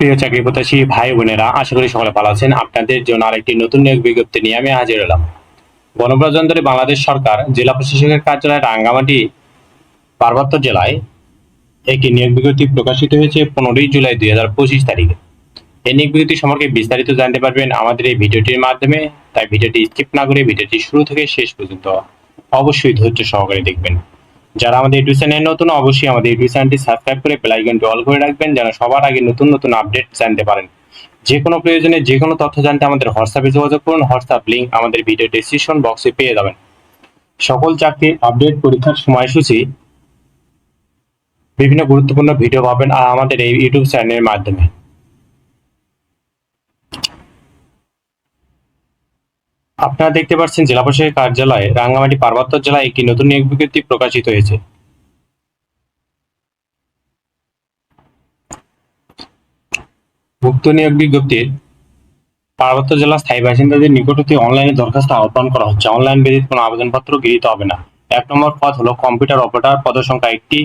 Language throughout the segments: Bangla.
প্রিয় চাকরি প্রত্যাশী ভাই বোনেরা, আশা করি সকলে ভালো আছেন। আপনাদের জন্য আরেকটি নতুন নিয়োগ বিজ্ঞপ্তি নিয়ে আমি হাজির হলাম। গণপ্রজাতন্ত্রী বাংলাদেশ সরকার, জেলা প্রশাসকের কার্যালয় রাঙ্গামাটি, পার্বত্য জেলায় একটি নিয়োগ বিজ্ঞপ্তি প্রকাশিত হয়েছে পনেরোই জুলাই দুই হাজার পঁচিশ তারিখে। এই নিয়োগ বিজ্ঞপ্তি সম্পর্কে বিস্তারিত জানতে পারবেন আমাদের এই ভিডিওটির মাধ্যমে। তাই ভিডিওটি স্কিপ না করে ভিডিওটি শুরু থেকে শেষ পর্যন্ত অবশ্যই ধৈর্য সহকারে দেখবেন। যারা আমাদের ইউটিউব চ্যানেল নতুন, অবশ্যই আমাদের ইউটিউব চ্যানেলটি সাবস্ক্রাইব করে বেল আইকনটি অল করে রাখবেন যেন সবার আগে নতুন নতুন আপডেট জানতে পারেন। যে কোনো প্রয়োজনে যে কোনো তথ্য জানতে আমাদের হোয়াটসঅ্যাপে যোগাযোগ করুন। হোয়াটসঅ্যাপ লিংক আমাদের ভিডিও ডেসক্রিপশন বক্সে পেয়ে যাবেন। সকল চাকরির আপডেট পরীক্ষার সময়সূচি বিভিন্ন গুরুত্বপূর্ণ ভিডিও পাবেন আর আমাদের এই ইউটিউব চ্যানেলের মাধ্যমে। আপনারা দেখতে পাচ্ছেন জেলা প্রশাসকের কার্যালয়ে রাঙ্গামাটি পার্বত্য জেলায় একটি নতুন নিয়োগ বিজ্ঞপ্তি প্রকাশিত হয়েছে। উক্ত নিয়োগ বিজ্ঞপ্তির পার্বত্য জেলা স্থায়ী বাসিন্দাদের নিকট হতে অনলাইনে দরখাস্ত আহ্বান করা হচ্ছে। অনলাইন ব্যতীত কোনো আবেদনপত্র গৃহীত হবে না। এক নম্বর পদ হলো কম্পিউটার অপারেটর। পদসংখ্যা একটি।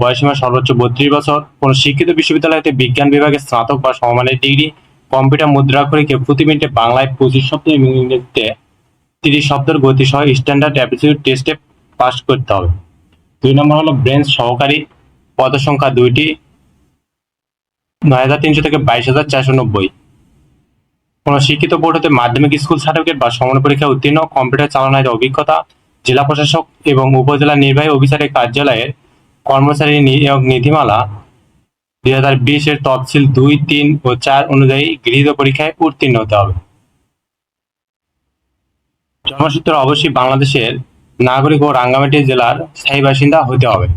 বয়সীমা সর্বোচ্চ বত্রিশ বছর। কোন শিক্ষিত বিশ্ববিদ্যালয়তে বিজ্ঞান বিভাগে স্নাতক বা সমমানের ডিগ্রি। কম্পিউটার মুদ্রা মুদ্রাক্ষরিকে প্রতি মিনিটে বাংলায় পঁচিশ শব্দ এবং ইংরেজিতে তিরিশ শব্দের গতি সহ স্ট্যান্ডার্ড অ্যাপটিটিউড টেস্টে পাস করতে হবে। দুই নম্বর হলো ব্রেঞ্চ সহকারী পদসংখ্যা দুইটি, নয় হাজার তিনশো থেকে বাইশ হাজার চারশো নব্বই। কোন শিক্ষিত বোর্ড হতে মাধ্যমিক স্কুল সার্টিফিকেট বা সমান পরীক্ষা উত্তীর্ণ, কম্পিউটার চালানোর অভিজ্ঞতা, জেলা প্রশাসক এবং উপজেলা নির্বাহী অফিসারের কার্যালয়ের কর্মচারী নিয়োগ নীতিমালা দুই হাজার বিশের তফসিল দুই, তিন ও চার অনুযায়ী গৃহীত পরীক্ষায় উত্তীর্ণ হতে হবে। জন্মসূত্র অবশ্যই বাংলাদেশের নাগরিক ও রাঙ্গামাটি জেলার স্থায়ী বাসিন্দা হতে হবে।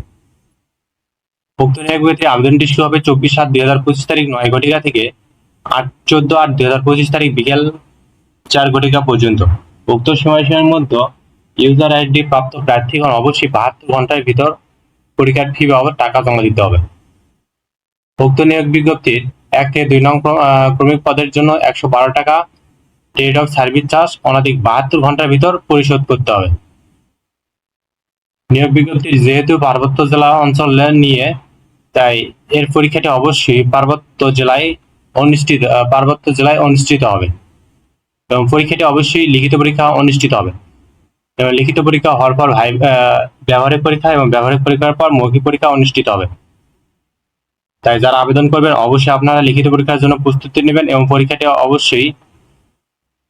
উক্ত নিয়োগ আবেদনটি শুরু হবে চব্বিশ সাত দুই হাজার পঁচিশ তারিখ নয় ঘটিকা থেকে আট চোদ্দ আট দুই হাজার পঁচিশ তারিখ বিকেল চার ঘটিকা পর্যন্ত। উক্ত সময়সীমার মধ্যে ইউজার আইডি প্রাপ্ত প্রার্থীগণ অবশ্যই বাহাত্তর ঘণ্টার ভিতর পরীক্ষার ফি বাবদ টাকা জমা দিতে হবে। উক্ত নিয়োগ বিজ্ঞপ্তির এক থেকে দুই নং ক্রমিক পদের জন্য একশো বারো টাকা ট্রেড অফ সার্ভিস চার্জ অনধিক বাহাত্তর ঘণ্টার ভিতর পরিশোধ করতে হবে। নিয়োগ বিজ্ঞপ্তি যেহেতু পার্বত্য জেলা অঞ্চল নিয়ে, তাই এর পরীক্ষাটি অবশ্যই পার্বত্য জেলায় অনুষ্ঠিত পার্বত্য জেলায় অনুষ্ঠিত হবে। এবং পরীক্ষাটি অবশ্যই লিখিত পরীক্ষা অনুষ্ঠিত হবে। এবং লিখিত পরীক্ষা হওয়ার পর ভাই ব্যবহারিক পরীক্ষা এবং ব্যবহারিক পরীক্ষার পর মৌখিক পরীক্ষা অনুষ্ঠিত হবে। তাই যারা আবেদন করবেন, অবশ্যই আপনারা লিখিত পরীক্ষার জন্য প্রস্তুতি নেবেন এবং পরীক্ষাটি অবশ্যই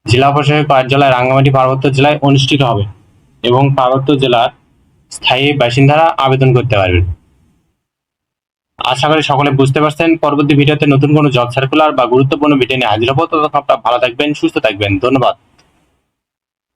জেলা প্রশাসক কার্যালয়, রাঙ্গামাটি, পার্বত্য জেলায় অনুষ্ঠিত হবে এবং পার্বত্য জেলার স্থায়ী বাসিন্দারা আবেদন করতে পারবেন। আশা করি সকলে বুঝতে পারছেন। পরবর্তী ভিডিওতে নতুন কোনো জব সার্কুলার বা গুরুত্বপূর্ণ ভিডিও নিয়ে হাজির হব। ততক্ষণ আপনারা ভালো থাকবেন, সুস্থ থাকবেন। ধন্যবাদ।